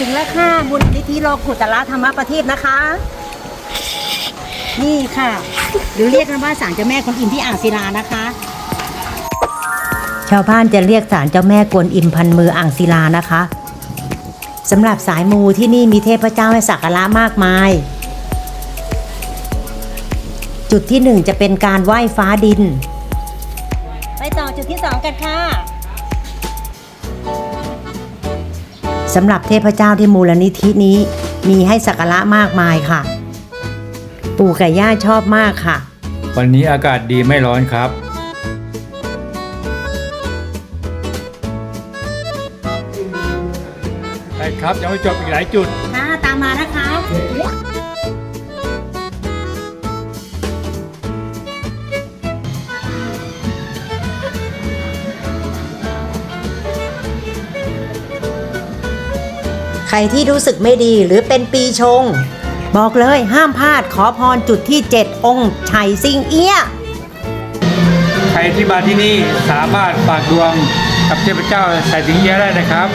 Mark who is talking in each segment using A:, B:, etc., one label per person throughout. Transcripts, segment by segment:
A: ถึงแล้วค่ะบุญนิธิโลกุตละธรรมประทีปนะคะ นี่ค่ะ หรือเรียกกันว่าศาลเจ้าแม่กวนอิมที่อ่างศิลานะคะ ชาวบ้านจะเรียกศาลเจ้าแม่กวนอิมพันมืออ่างศิลานะคะสำหรับสายมูที่นี่มีเทพเจ้าให้สักการะมากมาย จุดที่หนึ่งจะเป็นการไหว้ฟ้าดิน ไปต่อจุดที่สองกันค่ะ สำหรับเทพเจ้าที่มูลนิธินี้ มีให้สักการะมากมายค่ะ ปู่กับย่าชอบมากค่ะ
B: วันนี้อากาศดีไม่ร้อนครับใช่ครับยังไม่จบอีกหลายจุด
A: ค่ะ ตามมานะคะ ใครที่รู้สึกไม่ดีหรือเป็นปีชง บอกเลยห้ามพลาดขอพรจุดที่ 7 องค์ไฉซิงเอี้ย
B: ใครที่มาที่นี่สามารถฝากดวงกับเทพเจ้าสายสิงเอี้ยได้นะครับ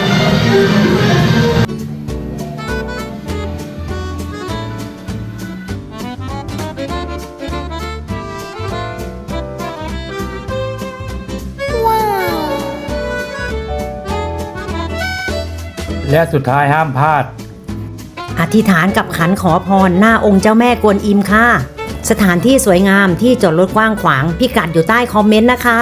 B: และสุดท้ายห้ามพลาด
A: อธิษฐานกับขันขอพรหน้าองค์เจ้าแม่กวนอิมค่ะ สถานที่สวยงามที่จอดรถกว้างขวางพิกัดอยู่ใต้คอมเมนต์นะคะ